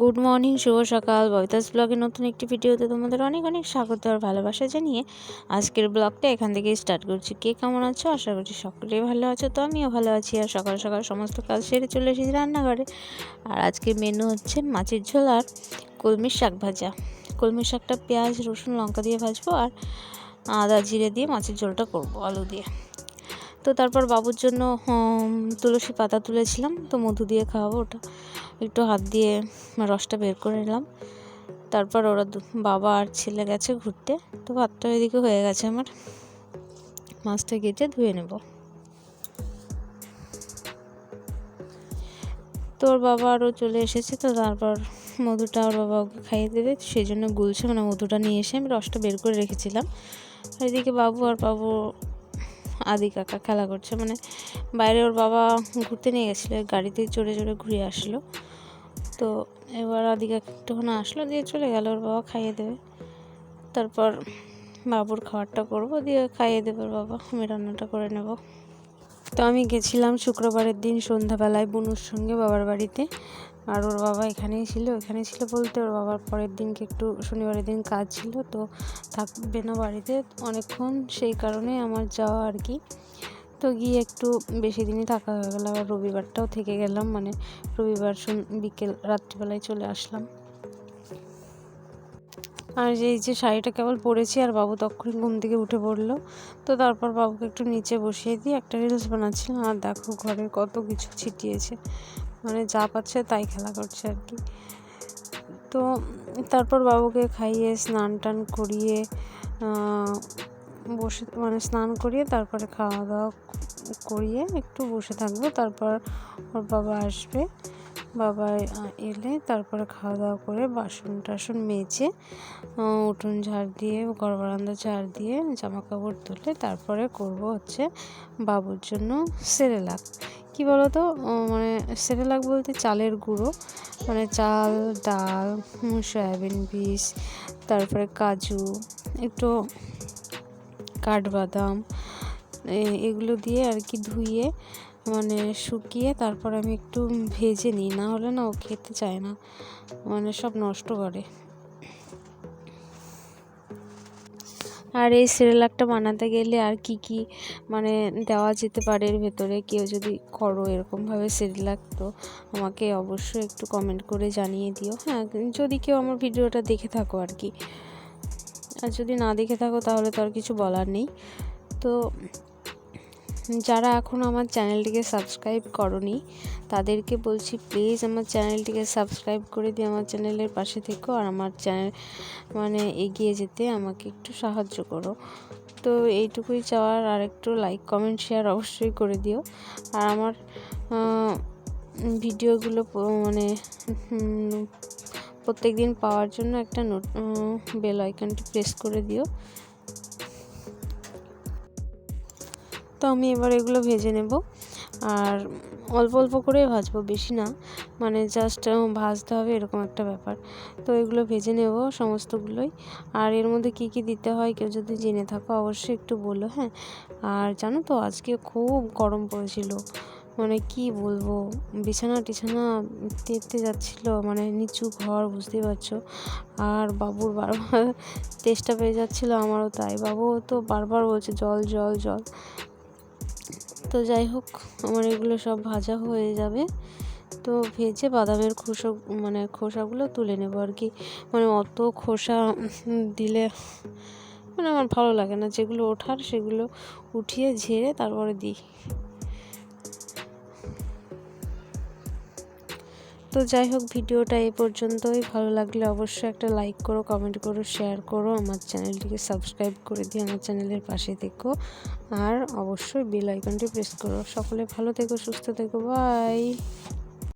Good morning, শুভ সকাল। ববিতাস ব্লগের নতুন একটি ভিডিওতে তোমাদের অনেক অনেক স্বাগত আর ভালোবাসা জানিয়ে আজকের ব্লগটা এখান থেকেই স্টার্ট করছি। কে কেমন আছো? আশা করছি সকলেই ভালো আছো, তো আমিও ভালো আছি আর সকাল সকাল সমস্ত কাজ সেরে চলে এসেছি রান্নাঘরে। আর আজকের মেনু হচ্ছে মাছের ঝোল আর কলমির শাক ভাজা। কলমির শাকটা পেঁয়াজ, রসুন, লঙ্কা দিয়ে ভাজবো আর আদা, জিরে দিয়ে মাছের ঝোলটা করব, আলু দিয়ে। তো তারপর বাবুর জন্য তুলসী পাতা তুলেছিলাম, তো মধু দিয়ে খাওয়াবো ওটা। একটু হাত দিয়ে রসটা বের করে নিলাম। তারপর ওরা বাবা আর ছেলে গেছে ঘুরতে, তো ভাতটা এদিকে হয়ে গেছে আমার। মাছটা কেটে ধুয়ে নেব। তো ওর বাবা আরও চলে এসেছে, তো তারপর মধুটা ওর বাবা ওকে খাইয়ে দেবে, সেই জন্য গুলছে মানে মধুটা নিয়ে এসে আমি রসটা বের করে রেখেছিলাম। এদিকে বাবু আর বাবু আদি কাকা খেলা করছে। মানে বাইরে ওর বাবা ঘুরতে নিয়ে গেছিল, গাড়িতে চড়ে চড়ে ঘুরে আসলো। তো এবার আদি কাকা একটুখানি আসলো, দিয়ে চলে গেল, ওর বাবা খাইয়ে দেবে। তারপর বাবুর খাবারটা করব, দিয়ে খাইয়ে দেবে ওর বাবা, আমি রান্নাটা করে নেব। তো আমি গেছিলাম শুক্রবারের দিন সন্ধ্যাবেলায় বুনুর সঙ্গে বাবার বাড়িতে। আর ওর বাবা এখানেই ছিল এখানে ছিল বলতে ওর বাবার পরের দিনকে একটু শনিবারের দিন কাজ ছিল, তো থাকবে না বাড়িতে অনেকক্ষণ, সেই কারণে আমার যাওয়া আর কি। তো গিয়ে একটু বেশি দিনই থাকা হয়ে গেল, আবার রবিবারটাও থেকে গেলাম মানে রবিবার বিকেল, রাত্রিবেলায় চলে আসলাম। আর এই যে শাড়িটা কেবল পরেছি আর বাবু তখন ঘুম থেকে উঠে পড়ল, তো তারপর বাবুকে একটু নিচে বসিয়ে দিয়ে একটা রিলস বানাচ্ছিলাম, আর দেখো ঘরে কত কিছু ছিটিয়েছে। মানে যা পাচ্ছে তাই খেলা করছে আর কি। তো তারপর বাবুকে খাইয়ে স্নান টান করিয়ে বসে মানে স্নান করিয়ে তারপরে খাওয়া দাওয়া করিয়ে একটু বসে থাকব। তারপর ওর বাবা আসবে। বাবা এলে তারপরে খাওয়া দাওয়া করে বাসন টাসন মেজে উঠোন ঝাড় দিয়ে ঘর বারান্দা ঝাড় দিয়ে জামা কাপড় তুলে তারপরে করব হচ্ছে বাবুর জন্য সেরেলাক। কি বলতো? মানে সেরেলাক বলতে চালের গুঁড়ো মানে চাল, ডাল সয়াবিন বীজ তারপরে কাজু, একটু কাঠবাদাম এগুলো দিয়ে আর কি ধুয়ে মানে শুকিয়ে তারপর আমি একটু ভেজে নিই, না হলে না ও খেতে চায় না। মানে সব নষ্ট করে। আর এই সিরিয়ালটা বানাতে গেলে আর কি কি মানে দেওয়া যেতে পারে এর ভেতরে? কেউ যদি করো এরকমভাবে সিরিয়াল তো আমাকে অবশ্যই একটু কমেন্ট করে জানিয়ে দিও। হ্যাঁ যদি কেউ আমার ভিডিওটা দেখে থাকো আর কি। আর যদি না দেখে থাকো তাহলে তো আর কিছু বলার নেই। তো যারা এখন আমার চ্যানেলটিকে সাবস্ক্রাইব করনি, তাদেরকে বলছি প্লিজ আমার চ্যানেলটিকে সাবস্ক্রাইব করে দিয়ে আমার চ্যানেলের পাশে থেকো আর আমার চ্যানেল মানে এগিয়ে যেতে আমাকে একটু সাহায্য করো। তো এইটুকুই চাওয়ার আর একটু লাইক কমেন্ট শেয়ার অবশ্যই করে দিও। আর আমার ভিডিওগুলো মানে প্রত্যেক দিন পাওয়ার জন্য একটা নোট বেল আইকনটি প্রেস করে দিও। তো আমি এবার এগুলো ভেজে নেব। আর অল্প অল্প করে ভাজবো, বেশি না। মানে জাস্ট ভাজতে হবে এরকম একটা ব্যাপার। তো এগুলো ভেজে নেব সমস্তগুলোই। আর এর মধ্যে কি কি দিতে হয় কেউ যদি জেনে থাকো অবশ্যই একটু বলো হ্যাঁ? আর জানো তো আজকে খুব গরম পড়েছিল। মানে কি বলব, বিছানা টিছানা তেতে যাচ্ছিল মানে নিচু ঘর, বুঝতেই পারছ। আর বাবুর বারবার তেষ্টা পেয়ে যাচ্ছিল, আমারও তাই। বাবু তো বারবার বলছে, জল জল জল। তো যাই হোক, আমার এগুলো সব ভাজা হয়ে যাবে। তো ভেজে বাদামের খোসা মানে খোসাগুলো তুলে নেব আর কি। মানে অত খোসা দিলে মানে আমার ভালো লাগে না। যেগুলো ওঠার সেগুলো উঠিয়ে ঝেড়ে তারপরে দিই। তো যাই হোক, ভিডিওটা এ পর্যন্তই। ভালো লাগলে অবশ্যই একটা লাইক করো কমেন্ট করো শেয়ার করো, আমার চ্যানেলটিকে সাবস্ক্রাইব করে দিয়ে আমার চ্যানেলের পাশে থেকো। আর অবশ্যই বেল আইকনটি প্রেস করো। সকলে ভালো থেকো, সুস্থ থেকো বাই